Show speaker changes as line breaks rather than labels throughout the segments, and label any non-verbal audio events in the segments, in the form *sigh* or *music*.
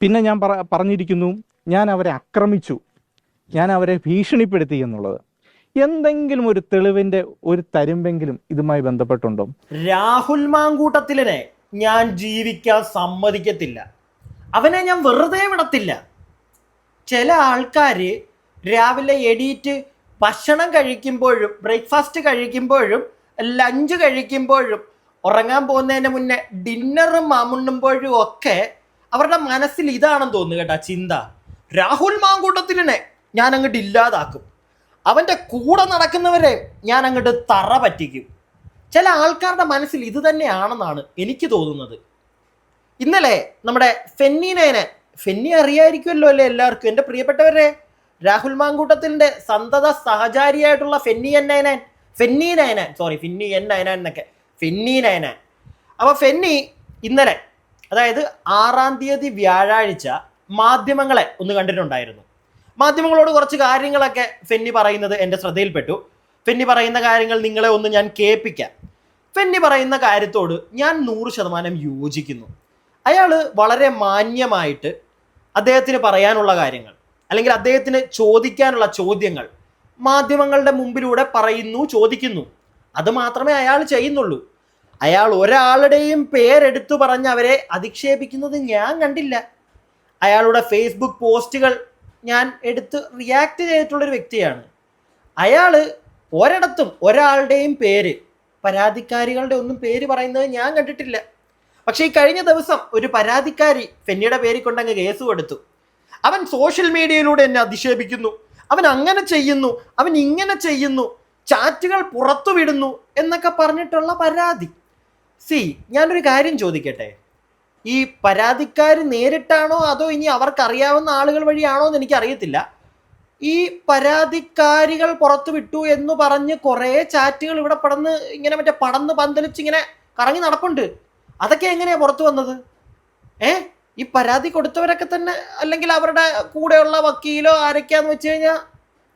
പിന്നെ ഞാൻ പറ പറഞ്ഞിരിക്കുന്നു ഞാൻ അവരെ ആക്രമിച്ചു. ഞാൻ അവരെ ഭീഷണിപ്പെടുത്തി എന്നുള്ളത്. എന്തെങ്കിലും ഒരു തെളിവിന്റെ ഒരു തരുമ്പെങ്കിലും ഇതുമായി ബന്ധപ്പെട്ടുണ്ടോ?
രാഹുൽ മാങ്കൂട്ടത്തിലിനെ ഞാൻ ജീവിക്കാൻ സമ്മതിക്കത്തില്ല. അവനെ ഞാൻ വെറുതെ വിടത്തില്ല. ചില ആൾക്കാർ രാവിലെ എണീറ്റ് ഭക്ഷണം കഴിക്കുമ്പോഴും ബ്രേക്ക്ഫാസ്റ്റ് കഴിക്കുമ്പോഴും ലഞ്ച് കഴിക്കുമ്പോഴും ഉറങ്ങാൻ പോകുന്നതിന് മുന്നേ ഡിന്നറും മാമുണ്ണുമ്പോഴും ഒക്കെ അവരുടെ മനസ്സിൽ ഇതാണെന്ന് തോന്നുന്നു കേട്ടാ ചിന്ത. രാഹുൽ മാങ്കൂട്ടത്തിനെ ഞാൻ അങ്ങോട്ട് ഇല്ലാതാക്കും. അവന്റെ കൂടെ നടക്കുന്നവരെ ഞാൻ അങ്ങോട്ട് തറ പറ്റിക്കും. ചില ആൾക്കാരുടെ മനസ്സിൽ ഇത് തന്നെയാണെന്നാണ് എനിക്ക് തോന്നുന്നത്. ഇന്നലെ നമ്മുടെ ഫെന്നിനെ ഫെന്നി അറിയായിരിക്കുമല്ലോ അല്ലേ എല്ലാവർക്കും? എന്റെ പ്രിയപ്പെട്ടവരെ രാഹുൽ മാങ്കൂട്ടത്തിന്റെ സന്തത സഹചാരിയായിട്ടുള്ള ഫെന്നി എൻ നയനാൻ ഫെന്നി നയനാൻ സോറി ഫിന്നി എൻ നയനാൻ എന്നൊക്കെ ഫെന്നി നയനാൻ. അപ്പോൾ ഫെന്നി ഇന്നലെ അതായത് ആറാം തീയതി വ്യാഴാഴ്ച മാധ്യമങ്ങളെ ഒന്ന് കണ്ടിട്ടുണ്ടായിരുന്നു. മാധ്യമങ്ങളോട് കുറച്ച് കാര്യങ്ങളൊക്കെ ഫെന്നി പറയുന്നത് എന്റെ ശ്രദ്ധയിൽപ്പെട്ടു. ഫെന്നി പറയുന്ന കാര്യങ്ങൾ നിങ്ങളെ ഒന്ന് ഞാൻ കേൾപ്പിക്കാം. ഫെന്നി പറയുന്ന കാര്യത്തോട് ഞാൻ നൂറ് ശതമാനം യോജിക്കുന്നു. അയാൾ വളരെ മാന്യമായിട്ട് അദ്ദേഹത്തിന് പറയാനുള്ള കാര്യങ്ങൾ അല്ലെങ്കിൽ അദ്ദേഹത്തിന് ചോദിക്കാനുള്ള ചോദ്യങ്ങൾ മാധ്യമങ്ങളുടെ മുമ്പിലൂടെ പറയുന്നു ചോദിക്കുന്നു. അത് മാത്രമേ അയാൾ ചെയ്യുന്നുള്ളൂ. അയാൾ ഒരാളുടെയും പേരെടുത്തു പറഞ്ഞ് അവരെ അധിക്ഷേപിക്കുന്നത് ഞാൻ കണ്ടില്ല. അയാളുടെ ഫേസ്ബുക്ക് പോസ്റ്റുകൾ ഞാൻ എടുത്ത് റിയാക്ട് ചെയ്തിട്ടുള്ളൊരു വ്യക്തിയാണ്. അയാൾ ഒരിടത്തും ഒരാളുടെയും പേര് പരാതിക്കാരികളുടെ ഒന്നും പേര് പറയുന്നത് ഞാൻ കണ്ടിട്ടില്ല. പക്ഷേ ഈ കഴിഞ്ഞ ദിവസം ഒരു പരാതിക്കാരി ഫെന്നിയുടെ പേരിൽ കൊണ്ടങ്ങ് കേസ് കൊടുത്തു. അവൻ സോഷ്യൽ മീഡിയയിലൂടെ എന്നെ അധിക്ഷേപിക്കുന്നു. അവൻ അങ്ങനെ ചെയ്യുന്നു. അവൻ ഇങ്ങനെ ചെയ്യുന്നു. ചാറ്റുകൾ പുറത്തുവിടുന്നു എന്നൊക്കെ പറഞ്ഞിട്ടുള്ള പരാതി. സി ഞാനൊരു കാര്യം ചോദിക്കട്ടെ? ഈ പരാതിക്കാർ നേരിട്ടാണോ അതോ ഇനി അവർക്കറിയാവുന്ന ആളുകൾ വഴിയാണോ എന്ന് എനിക്കറിയത്തില്ല. ഈ പരാതിക്കാരികൾ പുറത്തു വിട്ടു എന്ന് പറഞ്ഞ് കുറേ ചാറ്റുകൾ ഇവിടെ പടന്ന് ഇങ്ങനെ മറ്റേ പടന്ന് പന്തലിച്ച് ഇങ്ങനെ കറങ്ങി നടപ്പുണ്ട്. അതൊക്കെ എങ്ങനെയാ പുറത്തു വന്നത്? ഏ? ഈ പരാതി കൊടുത്തവരൊക്കെ തന്നെ അല്ലെങ്കിൽ അവരുടെ കൂടെയുള്ള വക്കീലോ ആരൊക്കെയാന്ന് വെച്ച് കഴിഞ്ഞാൽ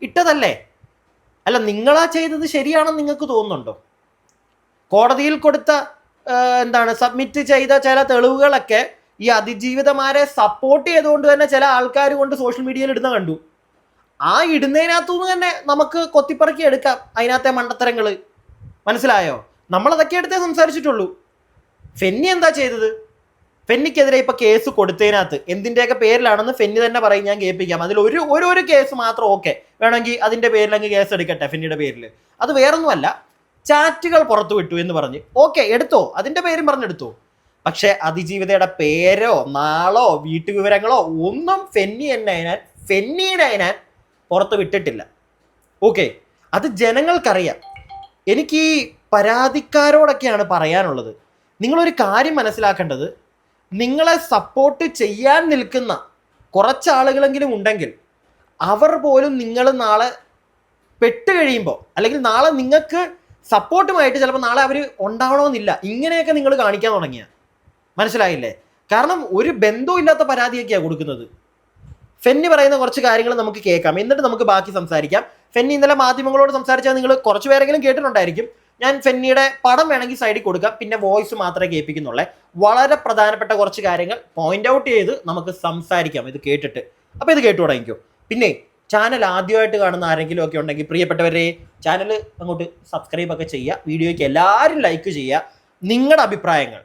ഇട്ടതല്ലേ? അല്ല നിങ്ങളാ ചെയ്തത് ശരിയാണെന്ന് നിങ്ങൾക്ക് തോന്നുന്നുണ്ടോ? കോടതിയിൽ കൊടുത്ത എന്താണ് സബ്മിറ്റ് ചെയ്ത ചില തെളിവുകളൊക്കെ ഈ അതിജീവിതമാരെ സപ്പോർട്ട് ചെയ്തുകൊണ്ട് തന്നെ ചില ആൾക്കാർ കൊണ്ട് സോഷ്യൽ മീഡിയയിൽ ഇടുന്ന കണ്ടു. ആ ഇടുന്നതിനകത്തുനിന്ന് തന്നെ നമുക്ക് കൊത്തിപ്പറക്കി എടുക്കാം അതിനകത്തെ മണ്ടത്തരങ്ങൾ മനസ്സിലായോ? നമ്മൾ അതൊക്കെ എടുത്തേ സംസാരിച്ചിട്ടുള്ളൂ. ഫെന്നി എന്താ ചെയ്തത്? ഫെന്നിക്കെതിരെ ഇപ്പൊ കേസ് കൊടുത്തതിനകത്ത് എന്തിന്റെയൊക്കെ പേരിലാണെന്ന് ഫെന്നി തന്നെ പറയും ഞാൻ കേൾപ്പിക്കാം. അതിൽ ഒരു ഒരു കേസ് മാത്രം ഓക്കെ വേണമെങ്കിൽ അതിന്റെ പേരിൽ അങ്ങ് കേസ് എടുക്കട്ടെ ഫെന്നിയുടെ പേരിൽ അത് വേറൊന്നുമല്ല. ചാറ്റുകൾ പുറത്തു വിട്ടു എന്ന് പറഞ്ഞ്. ഓക്കെ എടുത്തോ. അതിന്റെ പേരും പറഞ്ഞെടുത്തോ. പക്ഷേ അതിജീവിതയുടെ പേരോ നാളോ വീട്ടുവിവരങ്ങളോ ഒന്നും ഫെന്നി എന്നതിനാൽ ഫെന്നീനയനാൻ പുറത്ത് വിട്ടിട്ടില്ല. ഓക്കെ അത് ജനങ്ങൾക്കറിയാം. എനിക്ക് ഈ പരാതിക്കാരോടൊക്കെയാണ് പറയാനുള്ളത്. നിങ്ങളൊരു കാര്യം മനസ്സിലാക്കേണ്ടത് നിങ്ങളെ സപ്പോർട്ട് ചെയ്യാൻ നിൽക്കുന്ന കുറച്ച് ആളുകളെങ്കിലും ഉണ്ടെങ്കിൽ അവർ പോലും നിങ്ങൾ നാളെ പെട്ട് കഴിയുമ്പോൾ അല്ലെങ്കിൽ നാളെ നിങ്ങൾക്ക് സപ്പോർട്ടുമായിട്ട് ചിലപ്പോൾ നാളെ അവർ ഉണ്ടാവണമെന്നില്ല. ഇങ്ങനെയൊക്കെ നിങ്ങൾ കാണിക്കാൻ തുടങ്ങിയ. മനസ്സിലായില്ലേ? കാരണം ഒരു ബന്ധവുമില്ലാത്ത പരാതിയൊക്കെയാണ് കൊടുക്കുന്നത്. ഫെന്നി പറയുന്ന കുറച്ച് കാര്യങ്ങൾ നമുക്ക് കേൾക്കാം. എന്നിട്ട് നമുക്ക് ബാക്കി സംസാരിക്കാം. ഫെന്നി ഇന്നലെ മാധ്യമങ്ങളോട് സംസാരിച്ചാൽ നിങ്ങൾ കുറച്ച് പേരെങ്കിലും കേട്ടിട്ടുണ്ടായിരിക്കും. ഞാൻ ഫെന്നിയുടെ പടം വേണമെങ്കിൽ സൈഡിൽ കൊടുക്കാം. പിന്നെ വോയിസ് മാത്രമേ കേൾപ്പിക്കുന്നുള്ളേ. വളരെ പ്രധാനപ്പെട്ട കുറച്ച് കാര്യങ്ങൾ പോയിന്റ് ഔട്ട് ചെയ്ത് നമുക്ക് സംസാരിക്കാം. ഇത് കേട്ടിട്ട്. അപ്പോൾ ഇത് കേട്ടു തുടങ്ങിക്കോ. പിന്നെ ചാനൽ ആദ്യമായിട്ട് കാണുന്ന ആരെങ്കിലും ഒക്കെ ഉണ്ടെങ്കിൽ പ്രിയപ്പെട്ടവരെ ചാനൽ അങ്ങോട്ട് സബ്സ്ക്രൈബ് ഒക്കെ ചെയ്യുക. വീഡിയോയ്ക്ക് എല്ലാവരും ലൈക്ക് ചെയ്യുക. നിങ്ങളുടെ അഭിപ്രായങ്ങൾ.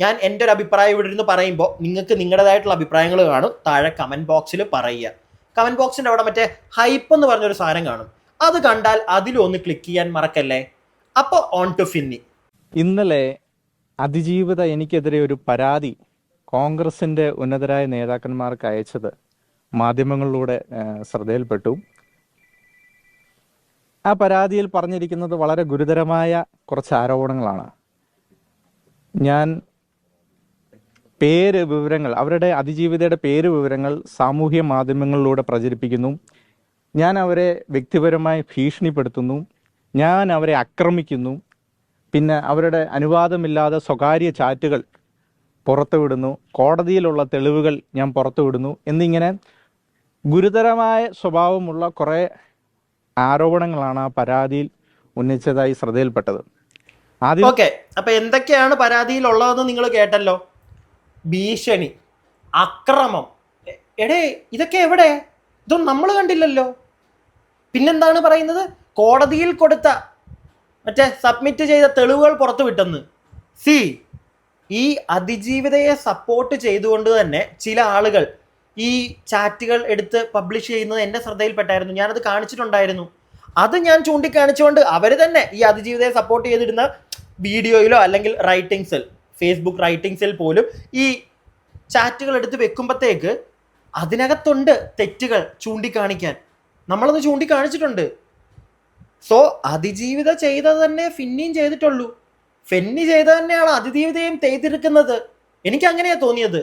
ഞാൻ എന്റെ ഒരു അഭിപ്രായം ഇവിടെ ഇരുന്ന് പറയുമ്പോൾ നിങ്ങൾക്ക് നിങ്ങളുടേതായിട്ടുള്ള അഭിപ്രായങ്ങൾ കാണും. താഴെ കമന്റ് ബോക്സിൽ പറയുക. കമന്റ് ബോക്സിന്റെ അവിടെ മറ്റേ ഹൈപ്പ് എന്ന് പറഞ്ഞൊരു സാധനം കാണും. അത് കണ്ടാൽ അതിലൊന്ന് ക്ലിക്ക് ചെയ്യാൻ മറക്കല്ലേ? അപ്പോൾ ഓൺ ടു ഫിന്നി
ഇന്നലെ അതിജീവിത എനിക്കെതിരെ ഒരു പരാതി കോൺഗ്രസിന്റെ ഉന്നതരായ നേതാക്കന്മാർക്ക് അയച്ചത് മാധ്യമങ്ങളിലൂടെ ശ്രദ്ധയിൽപ്പെട്ടു. ആ പരാതിയിൽ പറഞ്ഞിരിക്കുന്നത് വളരെ ഗുരുതരമായ കുറച്ച് ആരോപണങ്ങളാണ്. ഞാൻ പേര് വിവരങ്ങൾ അവരുടെ അതിജീവിതയുടെ പേര് വിവരങ്ങൾ സാമൂഹ്യ മാധ്യമങ്ങളിലൂടെ പ്രചരിപ്പിക്കുന്നു. ഞാൻ അവരെ വ്യക്തിപരമായി ഭീഷണിപ്പെടുത്തുന്നു. ഞാൻ അവരെ ആക്രമിക്കുന്നു. പിന്നെ അവരുടെ അനുവാദമില്ലാതെ സ്വകാര്യ ചാറ്റുകൾ പുറത്തുവിടുന്നു. കോടതിയിലുള്ള തെളിവുകൾ ഞാൻ പുറത്തുവിടുന്നു. എന്നിങ്ങനെ ഗുരുതരമായ സ്വഭാവമുള്ള കുറേ ആരോപണങ്ങളാണ് ആ പരാതിയിൽ ഉന്നയിച്ചതായി ശ്രദ്ധയിൽപ്പെട്ടത്. ആദ്യം
ഓക്കെ അപ്പൊ എന്തൊക്കെയാണ് പരാതിയിൽ ഉള്ളതെന്ന് നിങ്ങൾ കേട്ടല്ലോ? ഭീഷണി അക്രമം. എടേ ഇതൊക്കെ എവിടെ? ഇതൊന്നും നമ്മൾ കണ്ടില്ലല്ലോ. പിന്നെന്താണ് പറയുന്നത്? കോടതിയിൽ കൊടുത്ത മറ്റേ സബ്മിറ്റ് ചെയ്ത തെളിവുകൾ പുറത്തു വിട്ടെന്ന്. സി ഈ അതിജീവിതയെ സപ്പോർട്ട് ചെയ്തുകൊണ്ട് തന്നെ ചില ആളുകൾ ഈ ചാറ്റുകൾ എടുത്ത് പബ്ലിഷ് ചെയ്യുന്നത് എന്റെ ശ്രദ്ധയിൽപ്പെട്ടായിരുന്നു. ഞാനത് കാണിച്ചിട്ടുണ്ടായിരുന്നു. അത് ഞാൻ ചൂണ്ടിക്കാണിച്ചുകൊണ്ട് അവർ തന്നെ ഈ അതിജീവിതയെ സപ്പോർട്ട് ചെയ്തിരുന്ന വീഡിയോയിലോ അല്ലെങ്കിൽ റൈറ്റിങ്സിൽ ഫേസ്ബുക്ക് റൈറ്റിങ്സിൽ പോലും ഈ ചാറ്റുകൾ എടുത്ത് വെക്കുമ്പോഴത്തേക്ക് അതിനകത്തുണ്ട് തെറ്റുകൾ ചൂണ്ടിക്കാണിക്കാൻ. നമ്മളത് ചൂണ്ടിക്കാണിച്ചിട്ടുണ്ട്. സോ അതിജീവിത ചെയ്തത് തന്നെ ഫിന്നിയും ചെയ്തിട്ടുള്ളൂ. ഫെന്നി ചെയ്ത തന്നെയാണ് അതിജീവിതയും ചെയ്തിരിക്കുന്നത്. എനിക്ക് അങ്ങനെയാണ് തോന്നിയത്.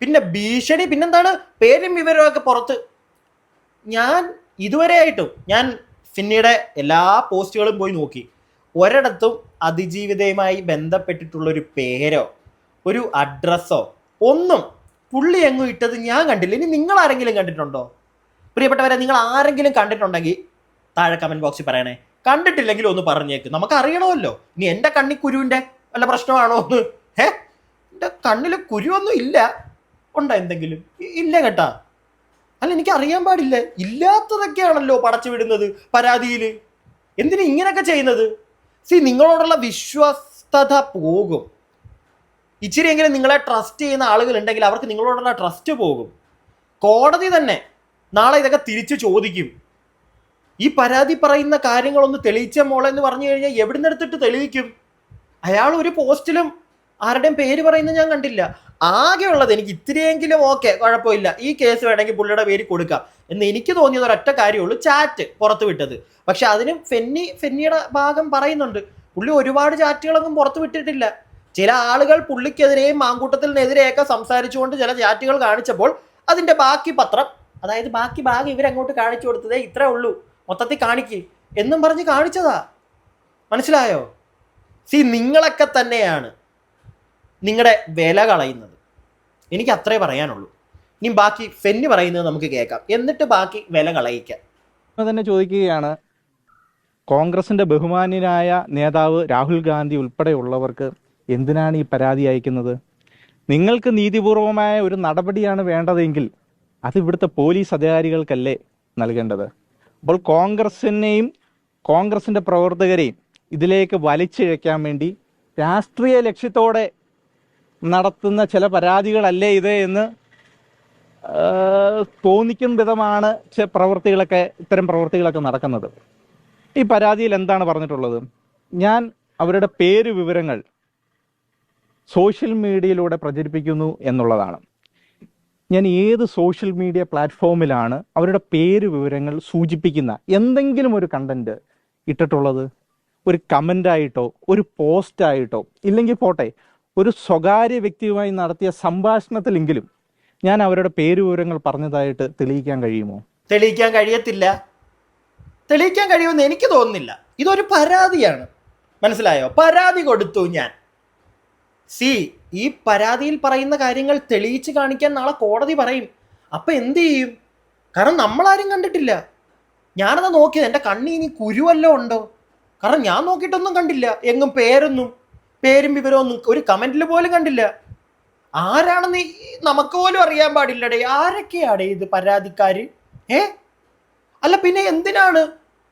പിന്നെ ഭീഷണി പിന്നെന്താണ്? പേരും വിവരമൊക്കെ പുറത്ത്. ഞാൻ ഇതുവരെ ആയിട്ടും ഞാൻ ഫിന്നിയുടെ എല്ലാ പോസ്റ്റുകളും പോയി നോക്കി. ഒരിടത്തും അതിജീവിതയുമായി ബന്ധപ്പെട്ടിട്ടുള്ളൊരു പേരോ ഒരു അഡ്രസ്സോ ഒന്നും പുള്ളി എങ്ങും ഇട്ടത് ഞാൻ കണ്ടില്ല. ഇനി നിങ്ങൾ ആരെങ്കിലും കണ്ടിട്ടുണ്ടോ? പ്രിയപ്പെട്ടവരെ നിങ്ങൾ ആരെങ്കിലും കണ്ടിട്ടുണ്ടെങ്കിൽ താഴെ കമന്റ് ബോക്സിൽ പറയണേ. കണ്ടിട്ടില്ലെങ്കിൽ ഒന്ന് പറഞ്ഞേക്ക്. നമുക്ക് അറിയണമല്ലോ ഇനി എന്റെ കണ്ണി കുരുവിന്റെ വല്ല പ്രശ്നമാണോ ഒന്ന് ഏ എന്റെ കണ്ണിൽ കുരുവൊന്നും ഇല്ല. ഉണ്ടോ എന്തെങ്കിലും? ഇല്ല കേട്ടാ. അല്ല എനിക്ക് അറിയാൻ പാടില്ല. ഇല്ലാത്തതൊക്കെയാണല്ലോ പടച്ചു വിടുന്നത് പരാതിയിൽ എന്തിനു ഇങ്ങനെയൊക്കെ ചെയ്യുന്നത്? സി നിങ്ങളോടുള്ള വിശ്വസ്തത പോകും. ഇച്ചിരിയെങ്കിലും നിങ്ങളെ ട്രസ്റ്റ് ചെയ്യുന്ന ആളുകൾ ഉണ്ടെങ്കിൽ അവർക്ക് നിങ്ങളോടുള്ള ട്രസ്റ്റ് പോകും. കോടതി തന്നെ നാളെ ഇതൊക്കെ തിരിച്ചു ചോദിക്കും. ഈ പരാതി പറയുന്ന കാര്യങ്ങളൊന്ന് തെളിയിച്ച മോളെ എന്ന് പറഞ്ഞു കഴിഞ്ഞാൽ എവിടുന്നെടുത്തിട്ട് തെളിയിക്കും? അയാൾ ഒരു പോസ്റ്റിലും ആരുടെയും പേര് പറയുന്നത് ഞാൻ കണ്ടില്ല. ആകെയുള്ളത് എനിക്ക് ഇത്തിരിയെങ്കിലും ഓക്കെ കുഴപ്പമില്ല. ഈ കേസ് വേണമെങ്കിൽ പുള്ളിയുടെ പേര് കൊടുക്കാം. എന്ന് എനിക്ക് തോന്നിയത് ഒരൊറ്റ കാര്യമുള്ളൂ ചാറ്റ് പുറത്ത് വിട്ടത്. പക്ഷെ അതിനും ഫെന്നി ഫെന്നിയുടെ ഭാഗം പറയുന്നുണ്ട് പുള്ളി ഒരുപാട് ചാറ്റുകളൊന്നും പുറത്ത് വിട്ടിട്ടില്ല. ചില ആളുകൾ പുള്ളിക്കെതിരെയും മാങ്കൂട്ടത്തിനെതിരെയൊക്കെ സംസാരിച്ചുകൊണ്ട് ചില ചാറ്റുകൾ കാണിച്ചപ്പോൾ അതിന്റെ ബാക്കി പത്രം അതായത് ബാക്കി ഭാഗം ഇവരങ്ങോട്ട് കാണിച്ചു കൊടുത്തതേ ഇത്രേ ഉള്ളൂ. മൊത്തത്തിൽ കാണിക്ക്. എന്നും പറഞ്ഞ് കാണിച്ചതാ. മനസ്സിലായോ? സി നിങ്ങളൊക്കെ തന്നെയാണ്. നിങ്ങളുടെ വില കളയുന്നത്. എനിക്ക് അത്രേ പറയാനുള്ളൂ. ഇനി ബാക്കി ഫെന്നി പറയുന്നത് നമുക്ക് കേൾക്കാം. എന്നിട്ട് ബാക്കി വില കളയിക്കാം.
തന്നെ ചോദിക്കുകയാണ് കോൺഗ്രസിന്റെ ബഹുമാന്യനായ നേതാവ് രാഹുൽ ഗാന്ധി ഉൾപ്പെടെയുള്ളവർക്ക് എന്തിനാണ് ഈ പരാതി അയക്കുന്നത്? നിങ്ങൾക്ക് നീതിപൂർവമായ ഒരു നടപടിയാണ് വേണ്ടതെങ്കിൽ അത് ഇവിടുത്തെ പോലീസ് അധികാരികൾക്കല്ലേ നൽകേണ്ടത്? അപ്പോൾ കോൺഗ്രസിനെയും കോൺഗ്രസിന്റെ പ്രവർത്തകരെയും ഇതിലേക്ക് വലിച്ചിഴയ്ക്കാൻ വേണ്ടി രാഷ്ട്രീയ ലക്ഷ്യത്തോടെ നടത്തുന്ന ചില പരാതികളല്ലേ ഇത് എന്ന് തോന്നിക്കും വിധമാണ് ചില പ്രവൃത്തികളൊക്കെ ഇത്തരം പ്രവൃത്തികളൊക്കെ നടക്കുന്നത്. ഈ പരാതിയിൽ എന്താണ് പറഞ്ഞിട്ടുള്ളത്? ഞാൻ അവരുടെ പേര് വിവരങ്ങൾ സോഷ്യൽ മീഡിയയിലൂടെ പ്രചരിപ്പിക്കുന്നു എന്നുള്ളതാണ്. ഞാൻ ഏത് സോഷ്യൽ മീഡിയ പ്ലാറ്റ്ഫോമിലാണ് അവരുടെ പേര് വിവരങ്ങൾ സൂചിപ്പിക്കുന്ന എന്തെങ്കിലും ഒരു കണ്ടന്റ് ഇട്ടിട്ടുള്ളത്? ഒരു കമന്റായിട്ടോ ഒരു പോസ്റ്റായിട്ടോ ഇല്ലെങ്കിൽ പോട്ടെ ഒരു സ്വകാര്യ വ്യക്തിയുമായി നടത്തിയ സംഭാഷണത്തിലെങ്കിലും ഞാൻ അവരുടെ പേര് വിവരങ്ങൾ പറഞ്ഞതായിട്ട് തെളിയിക്കാൻ കഴിയുമോ?
തെളിയിക്കാൻ കഴിയത്തില്ല. തെളിയിക്കാൻ കഴിയുമെന്ന് എനിക്ക് തോന്നുന്നില്ല. ഇതൊരു പരാതിയാണ്. മനസ്സിലായോ? പരാതി കൊടുത്തു ഞാൻ. സി ഈ പരാതിയിൽ പറയുന്ന കാര്യങ്ങൾ തെളിയിച്ച് കാണിക്കാൻ നാളെ കോടതി പറയും. അപ്പൊ എന്ത് ചെയ്യും? കാരണം നമ്മളാരും കണ്ടിട്ടില്ല. ഞാനത് നോക്കിയത് എന്റെ കണ്ണി ഇനി കുരുവല്ലോ ഉണ്ടോ? കാരണം ഞാൻ നോക്കിയിട്ടൊന്നും കണ്ടില്ല. എങ്ങും പേരൊന്നും. പേരും വിവരമൊന്നും ഒരു കമന്റിൽ പോലും കണ്ടില്ല. ആരാണെന്ന് നമുക്ക് പോലും അറിയാൻ പാടില്ലടേ. ആരൊക്കെയാടേ ഇത് പരാതിക്കാര്? ഏ? അല്ല പിന്നെ എന്തിനാണ്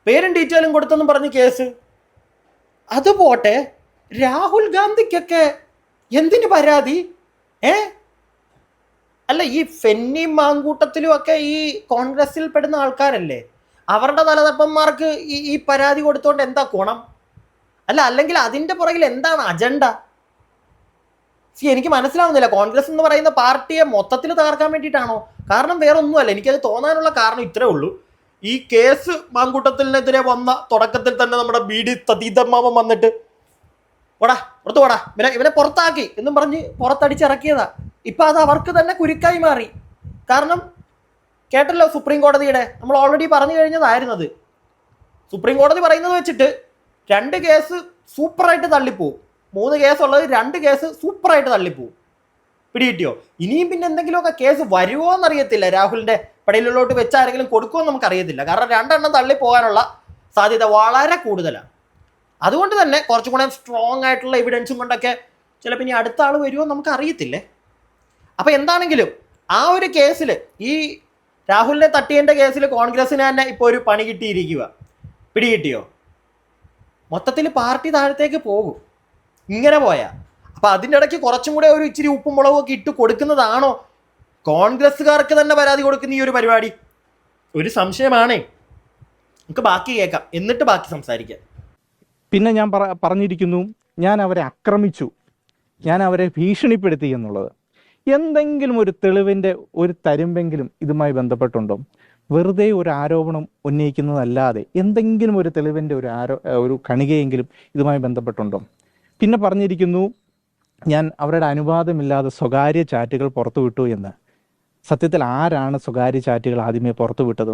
പേരും ഡീറ്റെയിലും കൊടുത്തെന്നും പറഞ്ഞ് കേസ്? അത് പോട്ടെ. രാഹുൽ ഗാന്ധിക്കൊക്കെ എന്തിന് പരാതി? ഏ? അല്ല ഈ ഫെന്നി മാങ്കൂട്ടത്തിലും ഒക്കെ ഈ കോൺഗ്രസിൽ പെടുന്ന ആൾക്കാരല്ലേ? അവരുടെ തലതപ്പന്മാർക്ക് ഈ ഈ പരാതി കൊടുത്തോണ്ട് എന്താ ഗുണം? അല്ല അല്ലെങ്കിൽ അതിന്റെ പുറകിൽ എന്താണ് അജണ്ട സി എനിക്ക് മനസ്സിലാവുന്നില്ല. കോൺഗ്രസ് എന്ന് പറയുന്ന പാർട്ടിയെ മൊത്തത്തിൽ തകർക്കാൻ വേണ്ടിയിട്ടാണോ? കാരണം വേറെ ഒന്നുമല്ല എനിക്കത് തോന്നാനുള്ള കാരണം ഇത്രേ ഉള്ളൂ. ഈ കേസ് മാങ്കൂട്ടത്തിനെതിരെ വന്ന തുടക്കത്തിൽ തന്നെ നമ്മുടെ ബി ഡി തതീതമ്മാവൻ വന്നിട്ട് ഓടാ പുറത്ത് പോടാ. ഇവനെ ഇവനെ പുറത്താക്കി എന്നും പറഞ്ഞ് പുറത്തടിച്ചിറക്കിയതാ. ഇപ്പൊ അത് അവർക്ക് തന്നെ കുരുക്കായി മാറി. കാരണം കേട്ടല്ലോ സുപ്രീം കോടതിയുടെ? നമ്മൾ ഓൾറെഡി പറഞ്ഞു കഴിഞ്ഞതായിരുന്നത്. സുപ്രീം കോടതി പറയുന്നത് വെച്ചിട്ട് രണ്ട് കേസ് സൂപ്പറായിട്ട് തള്ളിപ്പോവും. മൂന്ന് കേസ് ഉള്ളത് രണ്ട് കേസ് സൂപ്പറായിട്ട് തള്ളിപ്പോവും. പിടികിട്ടിയോ? ഇനിയും പിന്നെ എന്തെങ്കിലുമൊക്കെ കേസ് വരുമോ എന്നറിയത്തില്ല. രാഹുലിന്റെ പടയിലുള്ളോട്ട് വെച്ച് ആരെങ്കിലും കൊടുക്കുമോ നമുക്കറിയത്തില്ല. കാരണം രണ്ടെണ്ണം തള്ളി പോകാനുള്ള സാധ്യത വളരെ കൂടുതലാണ്. അതുകൊണ്ട് തന്നെ കുറച്ചും കൂടെ സ്ട്രോങ് ആയിട്ടുള്ള എവിഡൻസും കൊണ്ടൊക്കെ ചിലപ്പോൾ ഇനി അടുത്ത ആൾ വരുമോ നമുക്ക് അറിയത്തില്ലേ അപ്പൊ എന്താണെങ്കിലും ആ ഒരു കേസിൽ ഈ രാഹുലിനെ തട്ടിയതിന്റെ കേസിൽ കോൺഗ്രസ്സിന് തന്നെ ഇപ്പോൾ ഒരു പണി കിട്ടിയിരിക്കുക പിടി കിട്ടിയോ മൊത്തത്തിൽ പാർട്ടി താഴത്തേക്ക് പോകും. ഇങ്ങനെ പോയാൽ അപ്പം അതിന്റെ ഇടയ്ക്ക് കുറച്ചും കൂടെ ഒരു ഇച്ചിരി ഉപ്പും മുളകും ഒക്കെ ഇട്ട് കൊടുക്കുന്നതാണോ? കോൺഗ്രസ്സുകാർക്ക് തന്നെ പരാതി കൊടുക്കുന്ന ഈ ഒരു പരിപാടി? ഒരു സംശയമാണേ. നമുക്ക് ബാക്കി കേൾക്കാം. എന്നിട്ട് ബാക്കി സംസാരിക്കാം.
പിന്നെ ഞാൻ പറ പറഞ്ഞിരിക്കുന്നു ഞാൻ അവരെ ആക്രമിച്ചു. ഞാൻ അവരെ ഭീഷണിപ്പെടുത്തി എന്നുള്ളത്. എന്തെങ്കിലും ഒരു തെളിവിന്റെ ഒരു തരുമ്പെങ്കിലും ഇതുമായി ബന്ധപ്പെട്ടുണ്ടോ? വെറുതെ ഒരു ആരോപണം ഉന്നയിക്കുന്നതല്ലാതെ എന്തെങ്കിലും ഒരു തെളിവിന്റെ ഒരു ആരോ ഒരു കണികയെങ്കിലും ഇതുമായി ബന്ധപ്പെട്ടുണ്ടോ? പിന്നെ പറഞ്ഞിരിക്കുന്നു ഞാൻ അവരുടെ അനുവാദമില്ലാതെ സ്വകാര്യ ചാറ്റുകൾ പുറത്തുവിട്ടു എന്ന്. സത്യത്തിൽ ആരാണ് സ്വകാര്യ ചാറ്റുകൾ ആദ്യമേ പുറത്തുവിട്ടത്?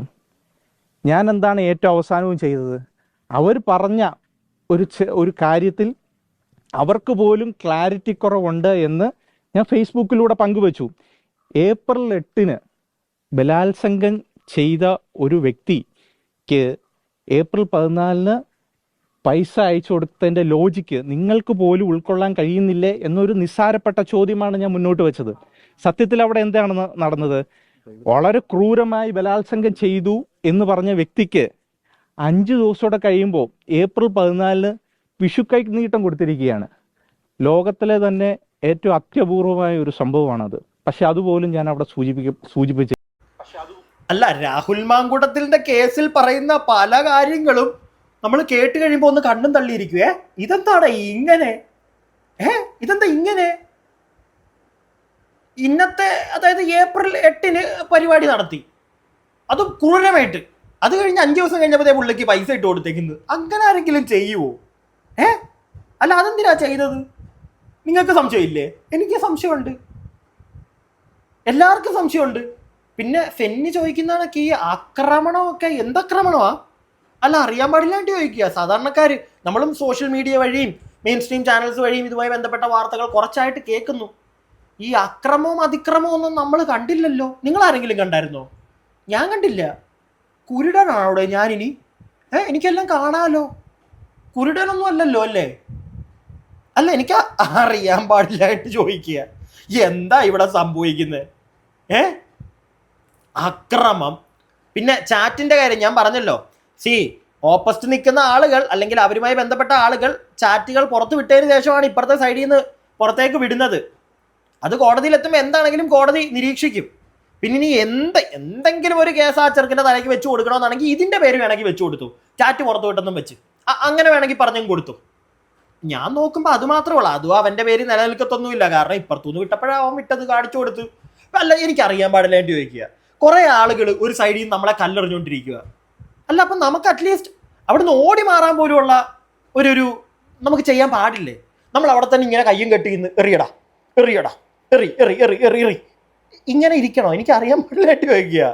ഞാൻ എന്താണ് ഏറ്റവും അവസാനവും ചെയ്തത്? അവർ പറഞ്ഞ ഒരു ഒരു കാര്യത്തിൽ അവർക്ക് പോലും ക്ലാരിറ്റി കുറവുണ്ട് എന്ന് ഞാൻ ഫേസ്ബുക്കിലൂടെ പങ്കുവച്ചു. ഏപ്രിൽ എട്ടിന് ബലാത്സംഗം ചെയ്ത ഒരു വ്യക്തിക്ക് ഏപ്രിൽ പതിനാലിന് പൈസ അയച്ചു കൊടുത്തതിന്റെ ലോജിക്ക് നിങ്ങൾക്ക് പോലും ഉൾക്കൊള്ളാൻ കഴിയുന്നില്ലേ എന്നൊരു നിസ്സാരപ്പെട്ട ചോദ്യമാണ് ഞാൻ മുന്നോട്ട് വെച്ചത്. സത്യത്തിൽ അവിടെ എന്താണ് നടന്നത്? വളരെ ക്രൂരമായി ബലാത്സംഗം ചെയ്തു എന്ന് പറഞ്ഞ വ്യക്തിക്ക് അഞ്ച് ദിവസത്തോടെ കഴിയുമ്പോൾ ഏപ്രിൽ പതിനാലിന് വിഷുക്കൈ നീട്ടം കൊടുത്തിരിക്കുകയാണ്. ലോകത്തിലെ തന്നെ ഏറ്റവും അത്യപൂർവമായ ഒരു സംഭവമാണത്. പക്ഷെ അതുപോലും ഞാൻ അവിടെ സൂചിപ്പിക്ക സൂചിപ്പിച്ചു
അല്ല രാഹുൽ മാങ്കുടത്തിലിന്റെ കേസിൽ പറയുന്ന പല കാര്യങ്ങളും നമ്മൾ കേട്ട് കഴിയുമ്പോൾ ഒന്ന് കണ്ണും തള്ളിയിരിക്കുവേ. ഇതെന്താണ്? ഇങ്ങനെ. ഏ? ഇതെന്താ ഇങ്ങനെ? ഇന്നത്തെ അതായത് ഏപ്രിൽ എട്ടിന് പരിപാടി നടത്തി. അതും ക്രൂരമായിട്ട്. അത് കഴിഞ്ഞ് അഞ്ച് ദിവസം കഴിഞ്ഞപ്പോ പുള്ളിക്ക് പൈസ ഇട്ട് കൊടുത്തേക്കുന്നത്. അങ്ങനെ ആരെങ്കിലും ചെയ്യുവോ? ഏ? അല്ല അതെന്തിനാ ചെയ്തത്? നിങ്ങൾക്ക് സംശയമില്ലേ? എനിക്ക് സംശയമുണ്ട്. എല്ലാവർക്കും സംശയമുണ്ട്. പിന്നെ ഫെന്നി ചോദിക്കുന്നതാണ് ഈ ആക്രമണമൊക്കെ എന്താക്രമണമാ? അല്ല അറിയാൻ പാടില്ലാണ്ട് ചോദിക്കുക. സാധാരണക്കാർ നമ്മളും സോഷ്യൽ മീഡിയ വഴിയും മെയിൻ സ്ട്രീം ചാനൽസ് വഴിയും ഇതുമായി ബന്ധപ്പെട്ട വാർത്തകൾ കുറച്ചായിട്ട് കേൾക്കുന്നു. ഈ അക്രമവും അതിക്രമവും ഒന്നും നമ്മൾ കണ്ടില്ലല്ലോ. നിങ്ങൾ ആരെങ്കിലും കണ്ടായിരുന്നോ? ഞാൻ കണ്ടില്ല. കുരുടനാണോ അവിടെ ഞാനിനി? ഏ എനിക്കെല്ലാം കാണാമല്ലോ കുരുടനൊന്നും അല്ലല്ലോ അല്ലേ? അല്ല എനിക്ക് അറിയാൻ പാടില്ലായിട്ട് ചോദിക്കുക. എന്താ ഇവിടെ സംഭവിക്കുന്നത് ഏ? അക്രമം. പിന്നെ ചാറ്റിന്റെ കാര്യം ഞാൻ പറഞ്ഞല്ലോ. സി ഓപ്പസ്റ്റ് നിൽക്കുന്ന ആളുകൾ അല്ലെങ്കിൽ അവരുമായി ബന്ധപ്പെട്ട ആളുകൾ ചാറ്റുകൾ പുറത്ത് വിട്ടതിന് ശേഷമാണ് ഇപ്പുറത്തെ സൈഡിൽ നിന്ന് പുറത്തേക്ക് വിടുന്നത്. അത് കോടതിയിലെത്തുമ്പോൾ എന്താണെങ്കിലും കോടതി നിരീക്ഷിക്കും. പിന്നെ ഇനി എന്ത് എന്തെങ്കിലും ഒരു കേസ് ആ ചെറുക്കിന്റെ തലയ്ക്ക് വെച്ച് കൊടുക്കണമെന്നാണെങ്കിൽ ഇതിന്റെ പേര് വേണമെങ്കിൽ വെച്ച് കൊടുത്തു. ചാറ്റ് പുറത്തു വിട്ടെന്നും വെച്ച്. അങ്ങനെ വേണമെങ്കിൽ പറഞ്ഞും കൊടുത്തു. ഞാൻ നോക്കുമ്പോൾ അത് മാത്രമേ ഉള്ളൂ. അതും അവന്റെ പേര് നിലനിൽക്കത്തൊന്നുമില്ല. കാരണം ഇപ്പുറത്തുനിന്ന് വിട്ടപ്പോഴാണ് അവൻ വിട്ടത് കാണിച്ചു കൊടുത്ത്. അല്ല എനിക്ക് അറിയാൻ പാടില്ല എന്ന് ചോദിക്കുക. കുറെ ആളുകൾ ഒരു സൈഡിൽ നിന്ന് നമ്മളെ കല്ലെറിഞ്ഞുകൊണ്ടിരിക്കുക. അല്ല അപ്പം നമുക്ക് അറ്റ്ലീസ്റ്റ് അവിടുന്ന് ഓടി മാറാൻ പോലുമുള്ള ഒരു ഒരു നമുക്ക് ചെയ്യാൻ പാടില്ലേ? നമ്മൾ അവിടെ തന്നെ ഇങ്ങനെ കയ്യും കെട്ടി ഇന്ന് എറിയടാ എറിയടാ എറി എറി എറി എറി എറി. ഇങ്ങനെ ഇരിക്കണോ? എനിക്ക് അറിയാൻ പാടില്ലായിട്ട് ചോദിക്കുക.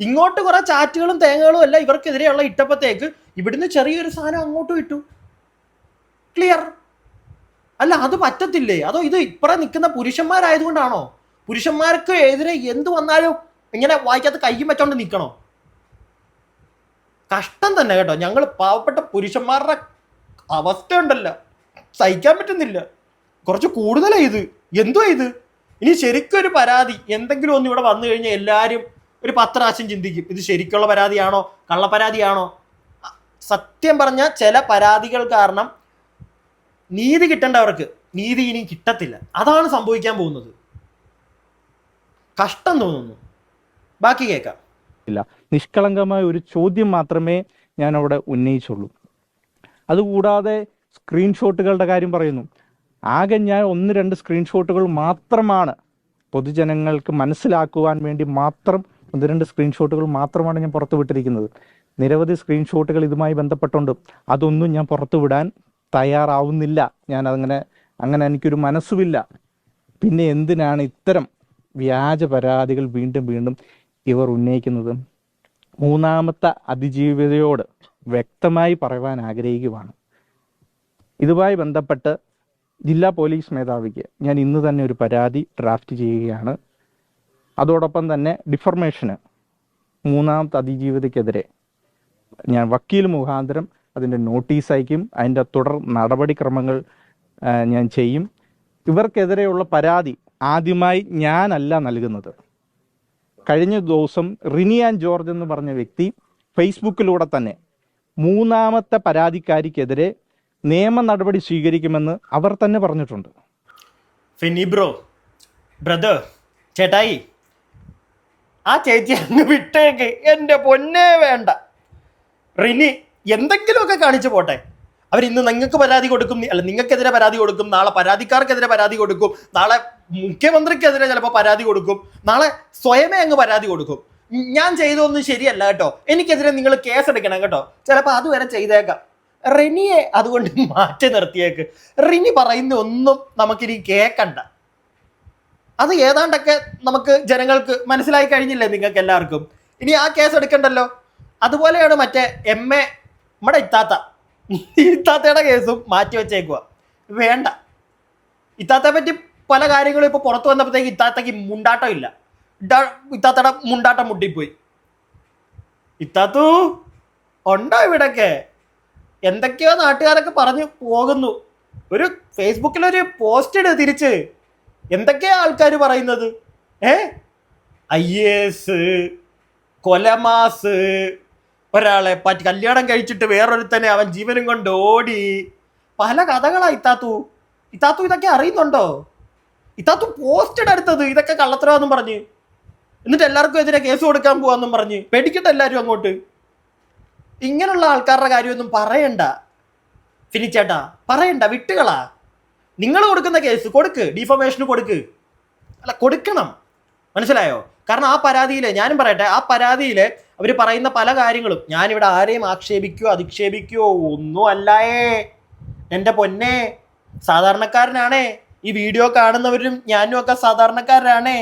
ഇങ്ങോട്ട് കുറെ ചാറ്റുകളും തേങ്ങകളും എല്ലാം ഇവർക്കെതിരെയുള്ള ഇട്ടപ്പത്തേക്ക് ഇവിടുന്ന് ചെറിയൊരു സാധനം അങ്ങോട്ടും ഇട്ടു. ക്ലിയർ അല്ല അത് പറ്റത്തില്ലേ? അതോ ഇത് ഇപ്പറ നിൽക്കുന്ന പുരുഷന്മാരായതുകൊണ്ടാണോ? പുരുഷന്മാർക്ക് എതിരെ എന്ത് വന്നാലും ഇങ്ങനെ വായിക്കാത്ത കയ്യും വെച്ചോണ്ട് നിൽക്കണോ കഷ്ടം തന്നെ കേട്ടോ. ഞങ്ങൾ പാവപ്പെട്ട പുരുഷന്മാരുടെ അവസ്ഥ ഉണ്ടല്ലോ സഹിക്കാൻ പറ്റുന്നില്ല. കുറച്ച് കൂടുതലാണ് ഇത്. എന്തുവാ ഇത്? ഇനി ശരിക്കും ഒരു പരാതി. എന്തെങ്കിലും ഒന്ന് ഇവിടെ വന്നു കഴിഞ്ഞാൽ എല്ലാവരും ഒരു പത്ത് ചിന്തിക്കും. ഇത് ശരിക്കുള്ള പരാതിയാണോ? കള്ളപ്പരാതിയാണോ പരാതിയാണോ? സത്യം പറഞ്ഞ ചില പരാതികൾ കാരണം നീതി കിട്ടേണ്ടവർക്ക് നീതി ഇനി കിട്ടത്തില്ല. അതാണ് സംഭവിക്കാൻ പോകുന്നത്. കഷ്ടം തോന്നുന്നു. ബാക്കി കേൾക്കാം. ഇല്ല.
നിഷ്കളങ്കമായ ഒരു ചോദ്യം മാത്രമേ ഞാൻ അവിടെ ഉന്നയിച്ചുള്ളൂ. അതുകൂടാതെ സ്ക്രീൻഷോട്ടുകളുടെ കാര്യം പറയുന്നു. ആകെ ഞാൻ ഒന്ന് രണ്ട് സ്ക്രീൻഷോട്ടുകൾ മാത്രമാണ് പൊതുജനങ്ങൾക്ക് മനസ്സിലാക്കുവാൻ വേണ്ടി മാത്രം ഒന്ന് രണ്ട് സ്ക്രീൻഷോട്ടുകൾ മാത്രമാണ് ഞാൻ പുറത്തുവിട്ടിരിക്കുന്നത് നിരവധി സ്ക്രീൻഷോട്ടുകൾ ഇതുമായി ബന്ധപ്പെട്ടുണ്ട്. അതൊന്നും ഞാൻ പുറത്തുവിടാൻ തയ്യാറാവുന്നില്ല. ഞാൻ അങ്ങനെ അങ്ങനെ എനിക്കൊരു മനസ്സുമില്ല. പിന്നെ എന്തിനാണ് ഇത്തരം വ്യാജ പരാതികൾ വീണ്ടും വീണ്ടും ഇവർ ഉന്നയിക്കുന്നത് മൂന്നാമത്തെ അതിജീവിതയോട് വ്യക്തമായി പറയുവാൻ ആഗ്രഹിക്കുവാണ്. ഇതുമായി ബന്ധപ്പെട്ട് ജില്ലാ പോലീസ് മേധാവിക്ക് ഞാൻ ഇന്ന് തന്നെ ഒരു പരാതി ഡ്രാഫ്റ്റ് ചെയ്യുകയാണ്. അതോടൊപ്പം തന്നെ ഡിഫർമേഷന് മൂന്നാമത്തെ അതിജീവിതയ്ക്കെതിരെ ഞാൻ വക്കീൽ മുഖാന്തരം അതിന്റെ നോട്ടീസ് അയക്കും. അതിന്റെ തുടർ നടപടിക്രമങ്ങൾ ഞാൻ ചെയ്യും. ഇവർക്കെതിരെയുള്ള പരാതി ആദ്യമായി ഞാനല്ല നൽകുന്നത്. കഴിഞ്ഞ ദിവസം റിനി ആൻഡ് ജോർജ് എന്ന് പറഞ്ഞ വ്യക്തി ഫേസ്ബുക്കിലൂടെ തന്നെ മൂന്നാമത്തെ പരാതിക്കാരിക്കെതിരെ നിയമ നടപടി സ്വീകരിക്കുമെന്ന് അവർ തന്നെ പറഞ്ഞിട്ടുണ്ട്.
ഫിനി ബ്രോ ബ്രദർ ചേട്ടായി ആ ചേച്ചി അങ്ങ് വിട്ടേക്ക്. എന്റെ പൊന്നേ വേണ്ട. റിനി എന്തെങ്കിലുമൊക്കെ കാണിച്ചു പോട്ടെ. അവർ ഇന്ന് നിങ്ങൾക്ക് പരാതി കൊടുക്കും അല്ല നിങ്ങൾക്കെതിരെ പരാതി കൊടുക്കും നാളെ പരാതിക്കാർക്കെതിരെ പരാതി കൊടുക്കും നാളെ മുഖ്യമന്ത്രിക്കെതിരെ ചിലപ്പോൾ പരാതി കൊടുക്കും. നാളെ സ്വയമേ അങ്ങ് പരാതി കൊടുക്കും. ഞാൻ ചെയ്തൊന്നും ശരിയല്ല കേട്ടോ. എനിക്കെതിരെ നിങ്ങൾ കേസ് എടുക്കണം കേട്ടോ. ചിലപ്പോൾ അതുവരെ ചെയ്തേക്കാം. റിനിയെ അതുകൊണ്ട് *laughs* മാറ്റി നിർത്തിയേക്ക്. റിനി പറയുന്ന ഒന്നും നമുക്കിനി കേക്കണ്ട. അത് ഏതാണ്ടൊക്കെ നമുക്ക് ജനങ്ങൾക്ക് മനസ്സിലായി കഴിഞ്ഞില്ലേ നിങ്ങൾക്ക് എല്ലാവർക്കും? ഇനി ആ കേസ് എടുക്കണ്ടല്ലോ. അതുപോലെയാണ് മറ്റേ എം എ നമ്മുടെ ഇത്താത്ത. ഇത്താത്തയുടെ കേസും മാറ്റി വെച്ചേക്കുക വേണ്ട. ഇത്താത്തയെ പറ്റി പല കാര്യങ്ങളും ഇപ്പോൾ പുറത്തു വന്നപ്പോഴത്തേക്ക് ഇത്താത്തക്ക് മുണ്ടാട്ടം ഇല്ല. ഇത്താത്തട മുണ്ടാട്ടം മുട്ടിപ്പോയി. ഇത്താത്തു ഉണ്ടോ ഇവിടൊക്കെ? എന്തൊക്കെയോ നാട്ടുകാരൊക്കെ പറഞ്ഞു പോകുന്നു. ഒരു ഫേസ്ബുക്കിലൊരു പോസ്റ്റ് ഇട് തിരിച്ച്. എന്തൊക്കെയാ ആൾക്കാർ പറയുന്നത്? ഏ? ഐ എസ് കൊലമാസ് ഒരാളെ പറ്റി കല്യാണം കഴിച്ചിട്ട് വേറൊരുത്തനെ അവൻ ജീവനും കൊണ്ട് ഓടി. പല കഥകളാ ഇത്താത്തു. ഇത്താത്തു ഇതൊക്കെ അറിയുന്നുണ്ടോ? ഇത്താത്തു പോസ്റ്റഡ് എടുത്തത്. ഇതൊക്കെ കള്ളത്തരാന്നും പറഞ്ഞ്. എന്നിട്ട് എല്ലാവർക്കും എതിരെ കേസ് കൊടുക്കാൻ പോവാന്നും പറഞ്ഞ്. പേടിക്കട്ടെ എല്ലാവരും അങ്ങോട്ട്. ഇങ്ങനെയുള്ള ആൾക്കാരുടെ കാര്യമൊന്നും പറയണ്ട. ഫിനിച്ചേട്ടാ പറയണ്ട വിട്ടുകളാ. നിങ്ങൾ കൊടുക്കുന്ന കേസ് കൊടുക്ക് ഡിഫോമേഷന് കൊടുക്ക്. അല്ല കൊടുക്കണം. മനസ്സിലായോ? കാരണം ആ പരാതിയിൽ ഞാനും പറയട്ടെ ആ പരാതിയിൽ അവർ പറയുന്ന പല കാര്യങ്ങളും. ഞാനിവിടെ ആരെയും ആക്ഷേപിക്കുകയോ അധിക്ഷേപിക്കുകയോ ഒന്നും അല്ലായേ എന്റെ പൊന്നെ സാധാരണക്കാരനാണേ. ഈ വീഡിയോ കാണുന്നവരും ഞാനും ഒക്കെ സാധാരണക്കാരാണേ.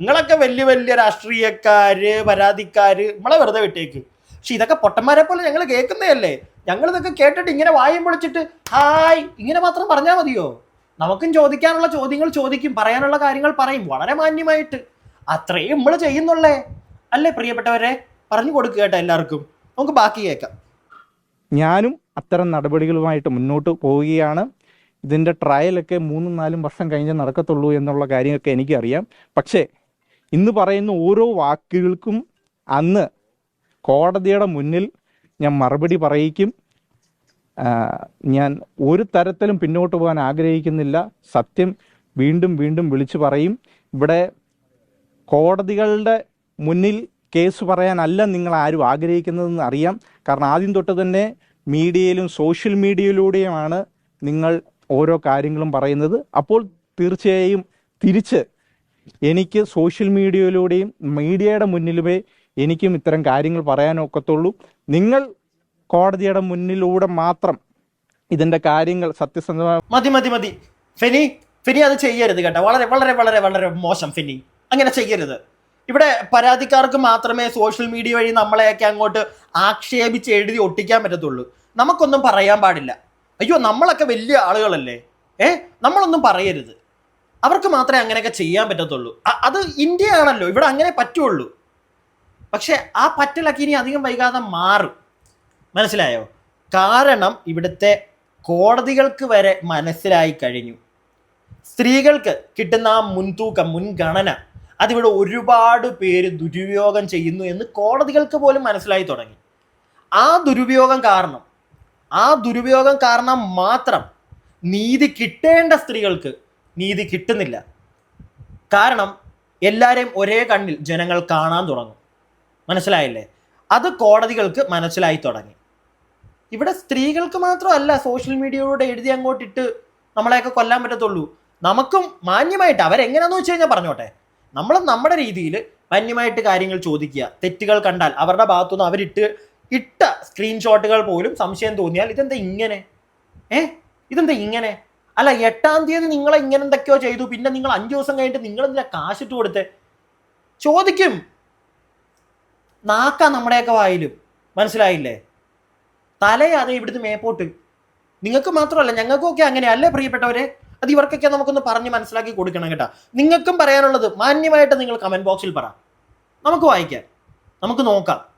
നിങ്ങളൊക്കെ വലിയ വലിയ രാഷ്ട്രീയക്കാര് പരാതിക്കാര് നമ്മളെ വെറുതെ വിട്ടേക്ക്. പക്ഷെ ഇതൊക്കെ പൊട്ടന്മാരെ പോലെ ഞങ്ങൾ കേൾക്കുന്നതല്ലേ? ഞങ്ങൾ ഇതൊക്കെ കേട്ടിട്ട് ഇങ്ങനെ വായും പൊളിച്ചിട്ട് ഹായ് ഇങ്ങനെ മാത്രം പറഞ്ഞാൽ മതിയോ? നമുക്കും ചോദിക്കാനുള്ള ചോദ്യങ്ങൾ ചോദിക്കും പറയാനുള്ള കാര്യങ്ങൾ പറയും വളരെ മാന്യമായിട്ട്. അത്രയും നമ്മൾ ചെയ്യുന്നുള്ളേ. അല്ലേ പ്രിയപ്പെട്ടവരെ? പറഞ്ഞു കൊടുക്കുക കേട്ടോ എല്ലാവർക്കും. നമുക്ക് ബാക്കി കേൾക്കാം.
ഞാനും അത്തരം നടപടികളുമായിട്ട് മുന്നോട്ട് പോവുകയാണ്. ഇതിന്റെ ട്രയലൊക്കെ മൂന്നും നാലും വർഷം കഴിഞ്ഞേ നടക്കത്തുള്ളൂ എന്നുള്ള കാര്യമൊക്കെ എനിക്കറിയാം. പക്ഷേ ഇന്ന് പറയുന്ന ഓരോ വാക്കുകൾക്കും അന്ന് കോടതിയുടെ മുന്നിൽ ഞാൻ മറുപടി പറയിക്കും. ഞാൻ ഒരു തരത്തിലും പിന്നോട്ട് പോകാൻ ആഗ്രഹിക്കുന്നില്ല. സത്യം വീണ്ടും വീണ്ടും വിളിച്ചു പറയും. ഇവിടെ കോടതികളുടെ മുന്നിൽ കേസ് പറയാനല്ല നിങ്ങൾ ആരും ആഗ്രഹിക്കുന്നതെന്ന് അറിയാം. കാരണം ആദ്യം തൊട്ട് തന്നെ മീഡിയയിലും സോഷ്യൽ മീഡിയയിലൂടെയുമാണ് നിങ്ങൾ ഓരോ കാര്യങ്ങളും പറയുന്നത്. അപ്പോൾ തീർച്ചയായും തിരിച്ച് എനിക്ക് സോഷ്യൽ മീഡിയയിലൂടെയും മീഡിയയുടെ മുന്നിലുമേ എനിക്കും ഇത്തരം കാര്യങ്ങൾ പറയാനൊക്കത്തുള്ളൂ നിങ്ങൾ കോടതിയുടെ മുന്നിലൂടെ മാത്രം ഇതിന്റെ കാര്യങ്ങൾ സത്യസന്ധമായി
മതി മതി മതി. ഫെനി ഫെനി അത് ചെയ്യരുത് കേട്ടോ. വളരെ വളരെ വളരെ വളരെ മോശം ഫെനി. അങ്ങനെ ചെയ്യരുത്. ഇവിടെ പരാതിക്കാർക്ക് മാത്രമേ സോഷ്യൽ മീഡിയ വഴി നമ്മളെയൊക്കെ അങ്ങോട്ട് ആക്ഷേപിച്ച് എഴുതി ഒട്ടിക്കാൻ പറ്റത്തുള്ളൂ. നമുക്കൊന്നും പറയാൻ പാടില്ല. അയ്യോ നമ്മളൊക്കെ വലിയ ആളുകളല്ലേ? ഏ? നമ്മളൊന്നും പറയരുത്. അവർക്ക് മാത്രമേ അങ്ങനെയൊക്കെ ചെയ്യാൻ പറ്റത്തുള്ളൂ. അത് ഇന്ത്യ ആണല്ലോ ഇവിടെ അങ്ങനെ പറ്റുള്ളൂ. പക്ഷെ ആ പറ്റലൊക്കെ ഇനി അധികം വൈകാതെ മാറും. മനസ്സിലായോ? കാരണം ഇവിടുത്തെ കോടതികൾക്ക് വരെ മനസ്സിലായി കഴിഞ്ഞു. സ്ത്രീകൾക്ക് കിട്ടുന്ന ആ മുൻതൂക്കം മുൻഗണന അതിവിടെ ഒരുപാട് പേര് ദുരുപയോഗം ചെയ്യുന്നു എന്ന് കോടതികൾക്ക് പോലും മനസ്സിലായി തുടങ്ങി. ആ ദുരുപയോഗം കാരണം ആ ദുരുപയോഗം കാരണം മാത്രം നീതി കിട്ടേണ്ട സ്ത്രീകൾക്ക് നീതി കിട്ടുന്നില്ല. കാരണം എല്ലാവരെയും ഒരേ കണ്ണിൽ ജനങ്ങൾ കാണാൻ തുടങ്ങും. മനസ്സിലായില്ലേ? അത് കോടതികൾക്ക് മനസ്സിലായി തുടങ്ങി. ഇവിടെ സ്ത്രീകൾക്ക് മാത്രമല്ല സോഷ്യൽ മീഡിയയിലൂടെ എഴുതി അങ്ങോട്ടിട്ട് നമ്മളെയൊക്കെ കൊല്ലാൻ പറ്റത്തുള്ളൂ. നമുക്കും മാന്യമായിട്ട് അവരെങ്ങനെയാന്ന് വെച്ച് കഴിഞ്ഞാൽ പറഞ്ഞോട്ടെ. നമ്മൾ നമ്മുടെ രീതിയിൽ മാന്യമായിട്ട് കാര്യങ്ങൾ ചോദിക്കുക. തെറ്റുകൾ കണ്ടാൽ അവരുടെ ഭാഗത്തുനിന്ന് അവരിട്ട് ഇട്ട സ്ക്രീൻഷോട്ടുകൾ പോലും സംശയം തോന്നിയാൽ ഇതെന്താ ഇങ്ങനെ? ഏ? ഇതെന്താ ഇങ്ങനെ? അല്ല എട്ടാം തീയതി നിങ്ങൾ ഇങ്ങനെ എന്തൊക്കെയോ ചെയ്തു പിന്നെ നിങ്ങൾ അഞ്ചു ദിവസം കഴിഞ്ഞിട്ട് നിങ്ങൾ എന്തിനാ കാശിട്ട് കൊടുത്തേ? ചോദിക്കും. നാക്ക നമ്മുടെയൊക്കെ വായിലും. മനസ്സിലായില്ലേ? തലയാതെ ഇവിടുന്ന് മേപ്പോട്ട്. നിങ്ങൾക്ക് മാത്രമല്ല ഞങ്ങൾക്കൊക്കെ അങ്ങനെ അല്ലേ പ്രിയപ്പെട്ടവരെ? അത് ഇവർക്കൊക്കെ നമുക്കൊന്ന് പറഞ്ഞ് മനസ്സിലാക്കി കൊടുക്കണം കേട്ടോ. നിങ്ങൾക്കും പറയാനുള്ളത് മാന്യമായിട്ട് നിങ്ങൾ കമന്റ് ബോക്സിൽ പറ. നമുക്ക് വായിക്കാം. നമുക്ക് നോക്കാം.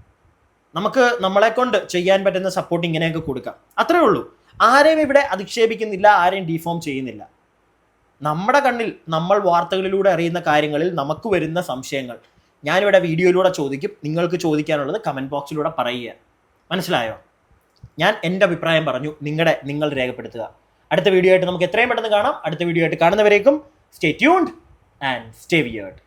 നമുക്ക് നമ്മളെ കൊണ്ട് ചെയ്യാൻ പറ്റുന്ന സപ്പോർട്ട് ഇങ്ങനെയൊക്കെ കൊടുക്കാം. അത്രേ ഉള്ളൂ. ആരെയും ഇവിടെ അധിക്ഷേപിക്കുന്നില്ല ആരെയും ഡിഫോം ചെയ്യുന്നില്ല. നമ്മുടെ കണ്ണിൽ നമ്മൾ വാർത്തകളിലൂടെ അറിയുന്ന കാര്യങ്ങളിൽ നമുക്ക് വരുന്ന സംശയങ്ങൾ. ഞാനിവിടെ വീഡിയോയിലൂടെ ചോദിക്കും. നിങ്ങൾക്ക് ചോദിക്കാനുള്ളത് കമന്റ് ബോക്സിലൂടെ പറയുക. മനസ്സിലായോ? ഞാൻ എന്റെ അഭിപ്രായം പറഞ്ഞു. നിങ്ങളുടെ നിങ്ങൾ രേഖപ്പെടുത്തുക. അടുത്ത വീഡിയോ ആയിട്ട് നമുക്ക് എത്രയും പെട്ടെന്ന് കാണാം. അടുത്ത വീഡിയോ ആയിട്ട് കാണുന്നവരേക്കും stay tuned and stay weird